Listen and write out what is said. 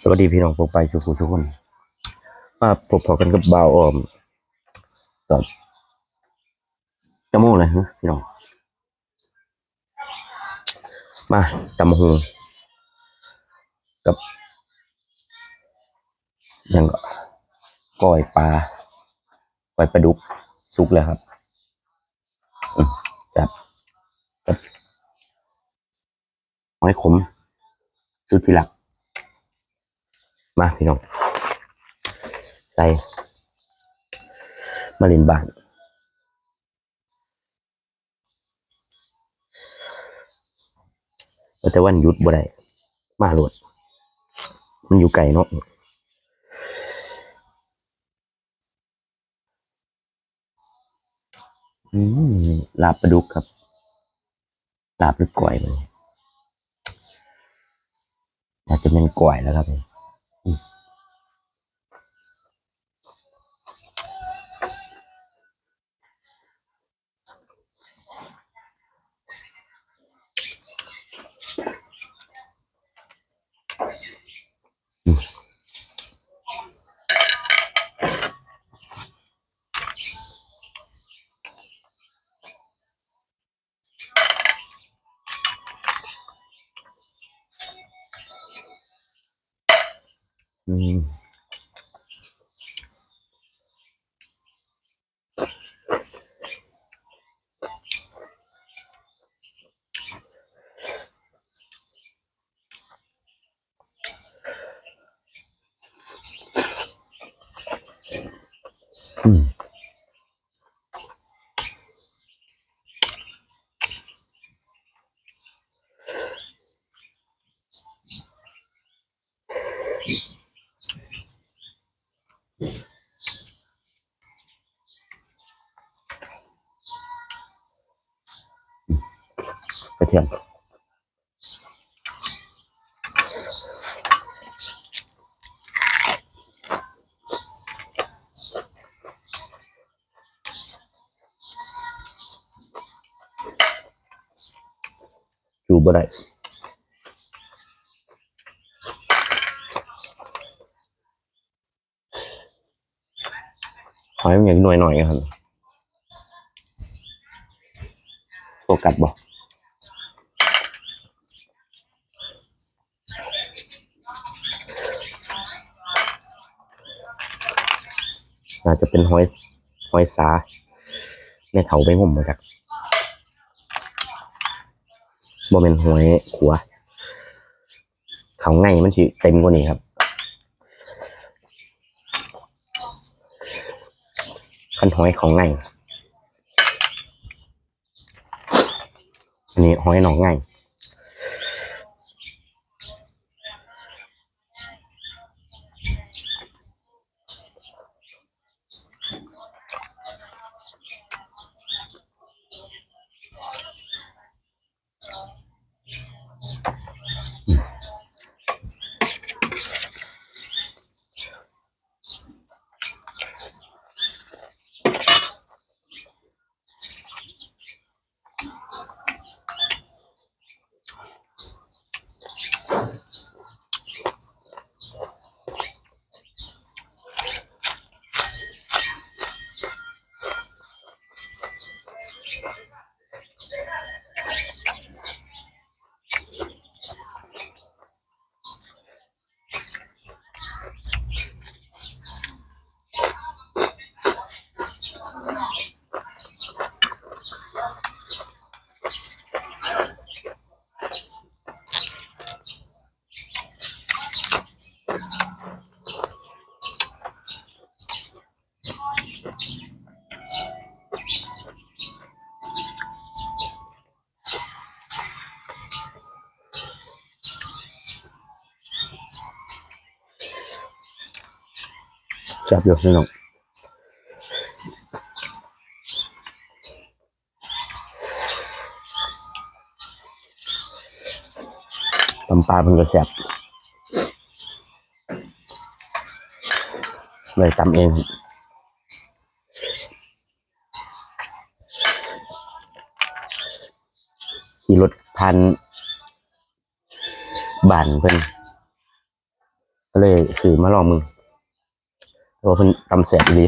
สวัสดีพี่น้องพวกไปสุขุสุขคนมาพบพอกันกับบ่าวออมตอนจะโมงเลยฮะพี่น้อง มาตำมะฮงกับยังก็ก้อยปลาก้อยปลาดุกสุกแล้วครับอืมจับจับหอยขม สุดที่หลัก มาพี่น้อง ใส่มาลินบ้านแต่วันหยุดบ่ได้มาหลดมันอยู่ไกลเนาะอืมลาบปลาดุกครับ ลาบหรือก่อยมัน น่าจะเป็นก่อยแล้วครับเนี่ยอืม 嗯，嗯。 เทียมจูบ่ได้หอยมันอย่างหน่อยหน่อยๆครับโฟกัสบ่ น่าจะเป็นหอยหอยสาแม่เถาไปงมมาจากบ่เป็นหอยขัวเขาไงมันสิเต็มกว่านี้ครับคันหอยของไงอันนี้หอยหนองไง Hmm. จับอยู่พี่น้องตำปลาเป็นกระแสบเลยตำเองขี่รถพันบานเพื่นก็เลยสื่อมาลองมือ ตัวเพิ่นตำเสด็จดี